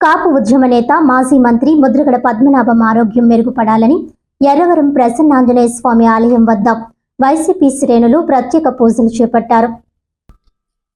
కాపు ఉద్యమ నేత మాజీ మంత్రి ముద్రగడ పద్మనాభం ఆరోగ్యం మెరుగుపడాలని ఎర్రవరం ప్రసన్నాంజనేయ స్వామి ఆలయం వద్ద వైసీపీ శ్రేణులు ప్రత్యేక పూజలు చేపట్టారు.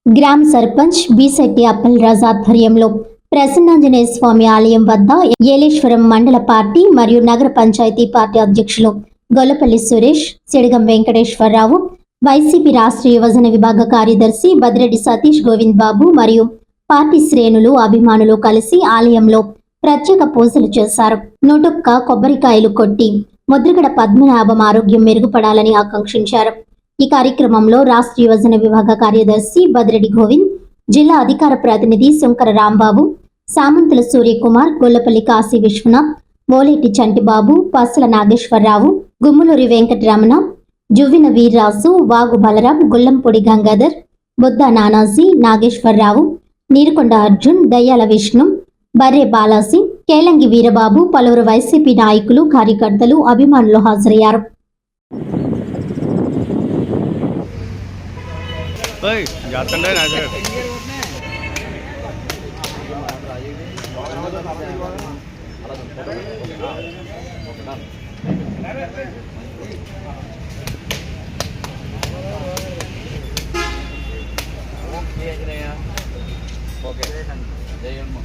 గ్రామ సర్పంచ్ బిశెట్టి అప్పలరాజు ఆధ్వర్యంలో ప్రసన్నాంజనేయ స్వామి ఆలయం వద్ద ఏలేశ్వరం మండల పార్టీ మరియు నగర పంచాయతీ పార్టీ అధ్యక్షులు గొల్లపల్లి సురేష్ సిడగం వెంకటేశ్వరరావు వైసీపీ రాష్ట్ర యువజన విభాగ కార్యదర్శి బదిరెడ్డి సతీష్ గోవింద్ బాబు మరియు పార్టీ శ్రేణులు అభిమానులు కలిసి ఆలయంలో ప్రత్యేక పూజలు చేశారు. నూటొక్క కొబ్బరికాయలు కొట్టి ముద్రగడ పద్మనాభం ఆరోగ్యం మెరుగుపడాలని ఆకాంక్షించారు. ఈ కార్యక్రమంలో రాష్ట్ర యువజన విభాగ కార్యదర్శి బదిరెడ్డి గోవింద్ జిల్లా అధికార ప్రతినిధి శంకర రాంబాబు సామంతుల సూర్యకుమార్ గొల్లపల్లి కాశీ విశ్వనాథ్ మోలేటి చంటిబాబు పసల నాగేశ్వరరావు గుమ్మలూరి వెంకటరమణ జువ్విన వీర్రాజు వాగు బలరాం గుల్లంపొడి గంగాధర్ బుద్ధ నానాజీ నాగేశ్వరరావు నీరుకొండ అర్జున్ దయ్యాల విష్ణు బర్రె బాలాసి కేలంగి వీరబాబు పలువురు వైసీపీ నాయకులు కార్యకర్తలు అభిమానులు హాజరయ్యారు. Ok. Ya llegó el.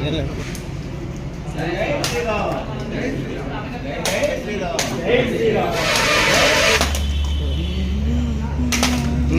Gracias.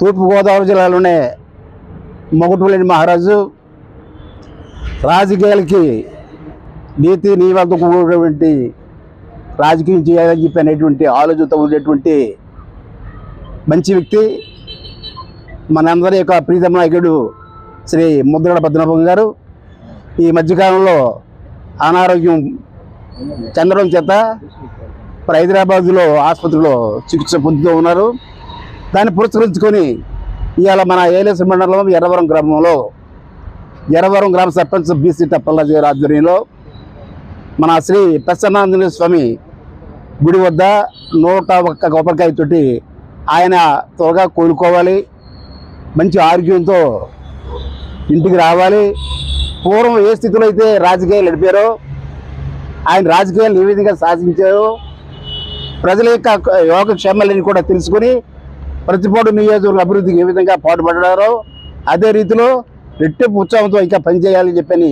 తూర్పుగోదావరి జిల్లాలోనే మొగటులేని మహారాజు రాజకీయాలకి నీతి నియమాలతో కూడినటువంటి రాజకీయం చేయాలని చెప్పి అనేటువంటి ఆలోచనతో ఉండేటువంటి మంచి వ్యక్తి. మనందరి యొక్క ప్రీతమ నాయకుడు శ్రీ ముద్రగడ పద్మనాభం గారు. ఈ మధ్యకాలంలో అనారోగ్యం చెందడం చేత మరి హైదరాబాద్లో ఆసుపత్రిలో చికిత్స పొందుతూ ఉన్నారు. దాన్ని పురస్కరించుకొని ఇవాళ మన ఏలేశ్వర మండలం ఎర్రవరం గ్రామంలో ఎర్రవరం గ్రామ సర్పంచ్ బీసీ టప్పల్లాజీ గారి ఆధ్వర్యంలో మన శ్రీ ప్రసన్నాంజనేయ స్వామి గుడి వద్ద నూట ఒక్క కొబ్బరికాయ తోటి ఆయన త్వరగా కోలుకోవాలి. మంచి ఆరోగ్యంతో ఇంటికి రావాలి. పూర్వం ఏ స్థితిలో అయితే రాజకీయాలు నడిపారో ఆయన రాజకీయాలు ఏ విధంగా సాధించారో ప్రజల యొక్క యోగక్షేమాలని కూడా తెలుసుకొని ప్రతిపాడు నియోజకవర్గ అభివృద్ధికి ఏ విధంగా పాటుపడ్డారో అదే రీతిలో రెట్టింపు ఉత్సాహంతో ఇంకా పనిచేయాలని చెప్పని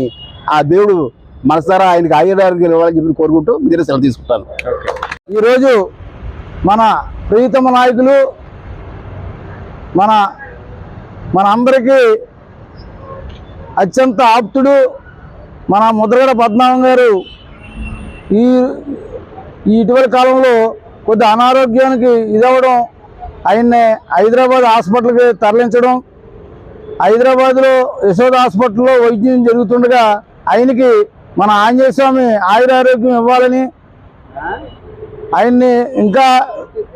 ఆ దేవుడు మనసారా ఆయనకి ఆయుధారోగ్యాలు ఇవ్వాలని చెప్పి కోరుకుంటూ మీరు సెలవు తీసుకుంటాను. ఈరోజు మన ప్రీతమ నాయకులు మన మన అందరికీ అత్యంత ఆప్తుడు మన ముద్రగడ పద్మనాభం గారు ఈ ఈ ఇటీవల కాలంలో కొద్ది అనారోగ్యానికి ఇదవడం ఆయన్ని హైదరాబాద్ హాస్పిటల్కి తరలించడం హైదరాబాద్లో యశోద హాస్పిటల్లో వైద్యం జరుగుతుండగా ఆయనకి మన ఆంజనేయ స్వామి ఆయురారోగ్యం ఇవ్వాలని ఆయన్ని ఇంకా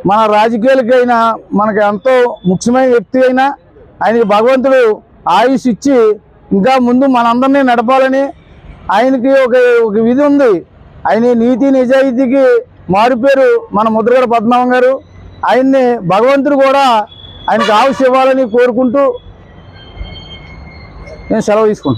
మన రాజకీయాలకైనా మనకి ఎంతో ముఖ్యమైన వ్యక్తి అయినా ఆయనకి భగవంతుడు ఆయుష్ ఇచ్చి ఇంకా ముందు మనందరినీ నడపాలని ఆయనకి ఒక ఒక విధి ఉంది. ఆయన నీతి నిజాయితీకి మారుపేరు మన ముద్రగడ పద్మనాభం గారు. ఆయన్ని భగవంతుడు కూడా ఆయనకు ఆయుష్ ఇవ్వాలని కోరుకుంటూ నేను సెలవు తీసుకుంటున్నాను.